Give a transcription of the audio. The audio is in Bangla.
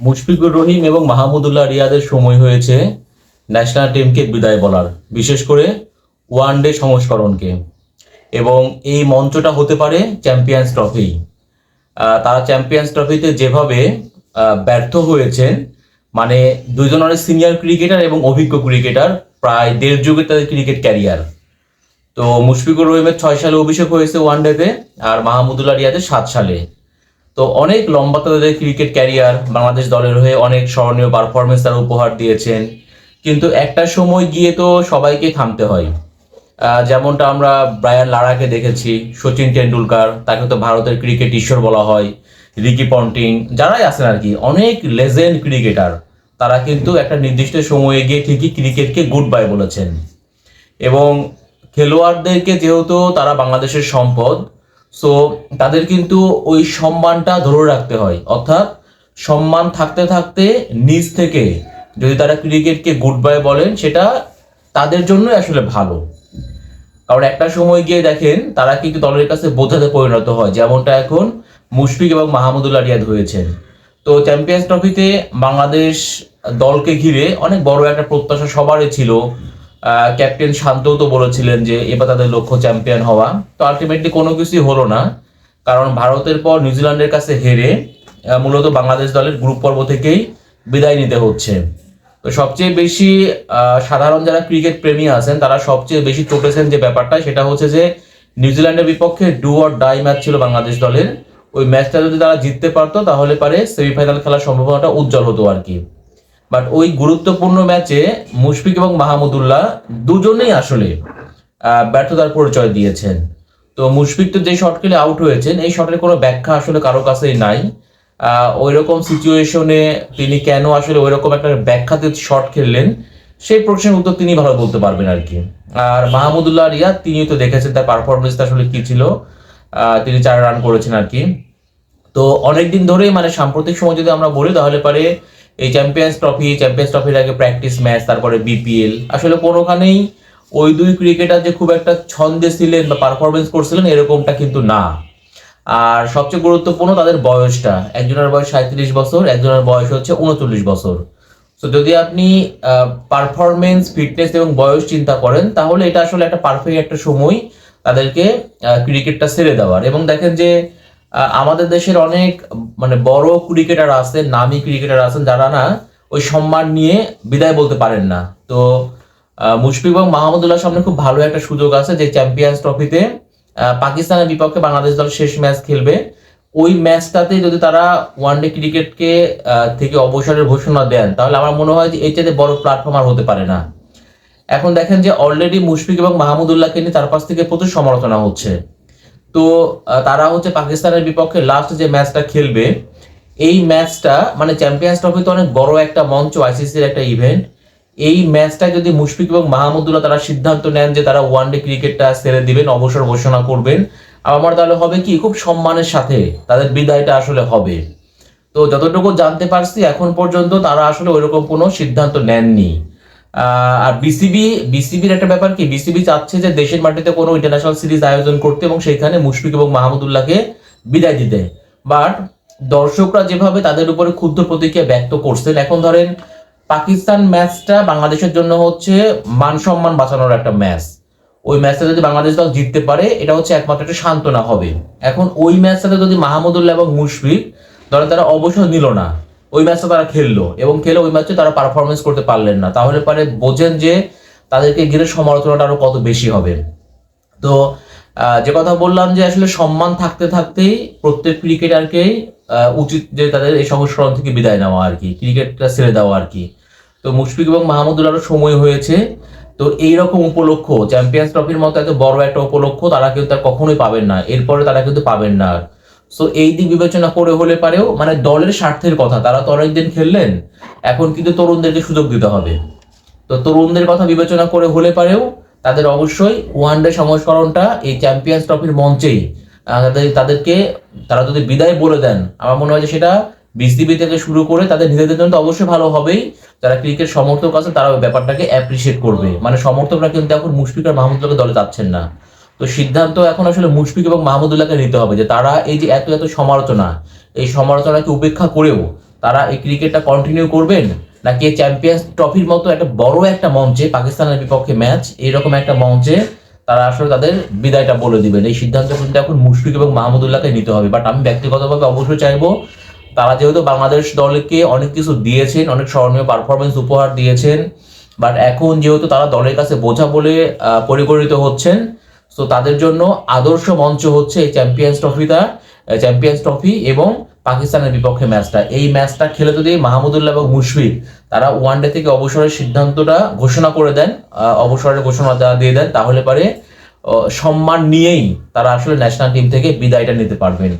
মুশফিকুর রহিম এবং মাহমুদুল্লাহ রিয়াদের সময় হয়েছে ন্যাশনাল টিমকে বিদায় বলার, বিশেষ করে ওয়ান ডে সংস্করণকে। এবং এই মঞ্চটা হতে পারে চ্যাম্পিয়ন্স ট্রফি তারা চ্যাম্পিয়ন্স ট্রফিতে যেভাবে ব্যর্থ হয়েছেন মানে দুজন অনেক সিনিয়র ক্রিকেটার এবং অভিজ্ঞ ক্রিকেটার প্রায় দেড় যুগের তাদের ক্রিকেট ক্যারিয়ার তো মুশফিকুর রহিমের ছয় সালে অভিষেক হয়েছে ওয়ান ডেতে আর মাহমুদুল্লাহ রিয়াদের সাত সালে। তো অনেক লম্বা তাদের ক্রিকেট ক্যারিয়ার বাংলাদেশ দলের হয়ে অনেক স্মরণীয় পারফরমেন্স তারা উপহার দিয়েছেন। কিন্তু একটা সময় গিয়ে তো সবাইকে থামতে হয়। যেমনটা আমরা ব্রায়ান লারাকে দেখেছি, সচিন টেন্ডুলকার তাকে তো ভারতের ক্রিকেট ঈশ্বর বলা হয়, রিকি পন্টিং, যারাই আছেন আর কি, অনেক লেজেন্ড ক্রিকেটার তারা কিন্তু একটা নির্দিষ্ট সময়ে গিয়ে ঠিকই ক্রিকেটকে গুড বাই বলেছেন। এবং খেলোয়াড়দেরকে যেহেতু তারা বাংলাদেশের সম্পদ সো তাদের কিন্তু ওই সম্মানটা ধরে রাখতে হয়। অর্থাৎ সম্মান থাকতে থাকতে নিজ থেকে যদি তারা ক্রিকেটকে গুড বাই বলেন, সেটা তাদের জন্যই আসলে ভালো। কারণ একটা সময় গিয়ে দেখেন, তারা কিন্তু দলের কাছে বোঝাতে পরিণত হয়, যেমনটা এখন মুশফিক এবং মাহমুদুল্লাহ রিয়াদ হয়েছেন তো চ্যাম্পিয়ন্স ট্রফিতে বাংলাদেশ দলকে ঘিরে অনেক বড় একটা প্রত্যাশা সবারই ছিল ক্যাপ্টেন শান্তও তো বলেছিলেন যে এবার তাদের লক্ষ্য চ্যাম্পিয়ন হওয়া। তো আলটিমেটলি কোনো কিছুই হলো না, কারণ ভারতের পর নিউজিল্যান্ডের কাছে হেরে মূলত বাংলাদেশ দলের গ্রুপ পর্ব থেকেই বিদায় নিতে হচ্ছে। তো সবচেয়ে বেশি সাধারণ যারা ক্রিকেট প্রেমী আছেন, তারা সবচেয়ে বেশি চটেছেন যে ব্যাপারটা, সেটা হচ্ছে যে নিউজিল্যান্ডের বিপক্ষে ডু অর ডাই ম্যাচ ছিল বাংলাদেশ দলের। ওই ম্যাচটা যদি তারা জিততে পারতো, তাহলে পারে সেমিফাইনাল খেলার সম্ভাবনাটা উজ্জ্বল হতো আর কি। বাট ওই গুরুত্বপূর্ণ ম্যাচে মুশফিক এবং মাহমুদুল্লাহ দুজনেই আসলে ব্যর্থতার পরিচয় দিয়েছেন। তো মুশফিক তো যে শট খেলে আউট হয়েছেন, এই শটের কোনো ব্যাখ্যা আসলে কারও কাছেই নাই। ওই রকম সিচুয়েশনে তিনি কেন আসলে ওই রকম একটা ব্যাখ্যাতে শট খেললেন, সেই প্রশ্নের উত্তর তিনি ভালো বলতে পারবেন আর কি। আর মাহমুদুল্লাহ রিয়াদ তিনি তো দেখেছেন তার পারফরমেন্সটা আসলে কি ছিল তিনি চার রান করেছেন আর কি। তো অনেকদিন ধরেই মানে সাম্প্রতিক সময় যদি আমরা বলি, তাহলে পারে এই চ্যাম্পিয়ন্স ট্রফি চ্যাম্পিয়ন্স ট্রফির আগে প্র্যাকটিস ম্যাচ তারপরে বিপিএল আসলে কোনোখানেই ওই দুই ক্রিকেটার যে খুব একটা ছন্দে ছিলেন বা পারফরমেন্স করছিলেন, এরকমটা কিন্তু না। আর সবচেয়ে গুরুত্বপূর্ণ তাদের বয়সটা। একজনের বয়স সাঁত্রিশ বছর, একজনের বয়স হচ্ছে উনচল্লিশ বছর। তো যদি আপনি পারফরমেন্স ফিটনেস এবং বয়স চিন্তা করেন, তাহলে এটা আসলে একটা পারফেক্ট একটা সময় তাদেরকে ক্রিকেটটা ছেড়ে দেওয়ার। এবং দেখেন যে আমাদের দেশের অনেক মানে বড় ক্রিকেটার আছেন, নামি ক্রিকেটার আছেন, যারা না ওই সম্মান নিয়ে বিদায় বলতে পারেন না। তো মুশফিক এবং মাহমুদুল্লাহ সামনে খুব ভালো একটা সুযোগ আছে যে চ্যাম্পিয়ন্স ট্রফিতে পাকিস্তানের বিপক্ষে বাংলাদেশ দল শেষ ম্যাচ খেলবে। ওই ম্যাচটাতে যদি তারা ওয়ানডে ক্রিকেটকে থেকে অবসরের ঘোষণা দেন, তাহলে আমার মনে হয় যে এর চাইতে বড় প্ল্যাটফর্ম আর হতে পারে না। এখন দেখেন যে অলরেডি মুশফিক এবং মাহমুদুল্লাহকে নিয়ে তার পাশ থেকে প্রচুর সমালোচনা হচ্ছে। তো তারা হচ্ছে পাকিস্তানের বিপক্ষে লাস্ট যে ম্যাচটা খেলবে, এই ম্যাচটা মানে চ্যাম্পিয়ন্স ট্রফি তো অনেক বড় একটা মঞ্চ আইসিসির একটা ইভেন্ট এই ম্যাচটা যদি মুশফিক এবং মাহমুদুল্লাহ তারা সিদ্ধান্ত নেন যে তারা ওয়ান ডে ক্রিকেটটা ছেড়ে দিবেন, অবসর ঘোষণা করবেন, আমার তাহলে হবে কি, খুব সম্মানের সাথে তাদের বিদায়টা আসলে হবে। তো যতটুকু জানতে পারছি, এখন পর্যন্ত তারা আসলে ওইরকম কোনো সিদ্ধান্ত নেননি। আর বিসিবি বিসিবির একটা ব্যাপার কি? বিসিবি চাচ্ছে যে দেশের মাটিতে কোনো ইন্টারন্যাশনাল সিরিজ আয়োজন করতে এবং সেখানে মুশফিক এবং মাহমুদুল্লাহকে বিদায় দিতে। বাট দর্শকরা যেভাবে তাদের উপরে ক্ষুদ্র প্রতিক্রিয়া ব্যক্ত করছেন, এখন ধরেন পাকিস্তান ম্যাচটা বাংলাদেশের জন্য হচ্ছে মান সম্মান বাঁচানোর একটা ম্যাচ। ওই ম্যাচটা যদি বাংলাদেশ দল জিততে পারে, এটা হচ্ছে একমাত্র একটা সান্ত্বনা হবে। এখন ওই ম্যাচটাতে যদি মাহমুদুল্লাহ এবং মুশফিক, ধরেন তারা অবসর নিল না ওই ম্যাচটা তারা খেললো এবং খেলে ওই ম্যাচে তারা পারফরমেন্স করতে পারলেন না। তাহলে পরে বোঝেন যে তাদেরকে ঘিরে সমালোচনাটা আরও কত বেশি হবে। তো যে কথা বললাম যে আসলে সম্মান থাকতে থাকতেই প্রত্যেক ক্রিকেটারকেই উচিত যে তাদের এই সংস্করণ থেকে বিদায় নেওয়া আর কি, ক্রিকেটটা ছেড়ে দেওয়া আর কি। তো মুশফিক এবং মাহমুদুল্লাহর সময় হয়েছে। তো এইরকম উপলক্ষ, চ্যাম্পিয়ন্স ট্রফির মতো এত বড় একটা উপলক্ষ তারা কিন্তু কখনোই পাবেন না। এরপরে তারা কিন্তু পাবেন না সো এই দিক বিবেচনা করে হলে পারেও মানে দলের স্বার্থের কথা, তারা তো অনেকদিন খেললেন, এখন কিন্তু তরুণদেরকে সুযোগ দিতে হবে। তো তরুণদের কথা বিবেচনা করে হলে পারেও, তাদের অবশ্যই ওয়ান ডে সংস্করণটা এই চ্যাম্পিয়ন্স ট্রফির মঞ্চেই তাদের, তাদেরকে, তারা যদি বিদায় বলে দেন, আমার মনে হয় যে সেটা বিসিবি থেকে শুরু করে তাদের নিজেদের জন্য অবশ্যই ভালো হবেই। যারা ক্রিকেট সমর্থক আছে তারা ব্যাপারটাকে অ্যাপ্রিসিয়েট করবে। মানে সমর্থকরা কিন্তু এখন মুশফিকার মাহমুদুল্লাহকে দলে যাচ্ছেন না। তো সিদ্ধান্ত এখন আসলে মুশফিক এবং মাহমুদুল্লাহকে নিতে হবে যে তারা এই যে এত এত সমালোচনা, এই সমালোচনাকে উপেক্ষা করেও তারা এই ক্রিকেটটা কন্টিনিউ করবেন? নাকি চ্যাম্পিয়ন্স ট্রফির মতো একটা বড় একটা মঞ্চে, পাকিস্তানের বিপক্ষে ম্যাচ এইরকম একটা মঞ্চে তারা আসলে তাদের বিদায়টা বলে দিবেন? এই সিদ্ধান্ত কিন্তু এখন মুশফিক এবং মাহমুদুল্লাহকে নিতে হবে। বাট আমি ব্যক্তিগতভাবে অবশ্যই চাইব, তারা যেহেতু বাংলাদেশ দলকে অনেক কিছু দিয়েছেন, অনেক স্মরণীয় পারফরমেন্স উপহার দিয়েছেন বাট এখন যেহেতু তারা দলের কাছে বোঝা বলে পরিগণিত হচ্ছেন তো তাদের জন্য আদর্শ মঞ্চ হচ্ছে এই চ্যাম্পিয়ন্স ট্রফিটা চ্যাম্পিয়ন্স ট্রফি এবং পাকিস্তানের বিপক্ষে ম্যাচটা এই ম্যাচটা খেলে যদি মাহমুদুল্লাহ এবং মুশফিক, তারা ওয়ান ডে থেকে অবসরের সিদ্ধান্তটা ঘোষণা করে দেন অবসরের ঘোষণা দিয়ে দেন, তাহলে পরে সম্মান নিয়েই তারা আসলে ন্যাশনাল টিম থেকে বিদায়টা নিতে পারবেন।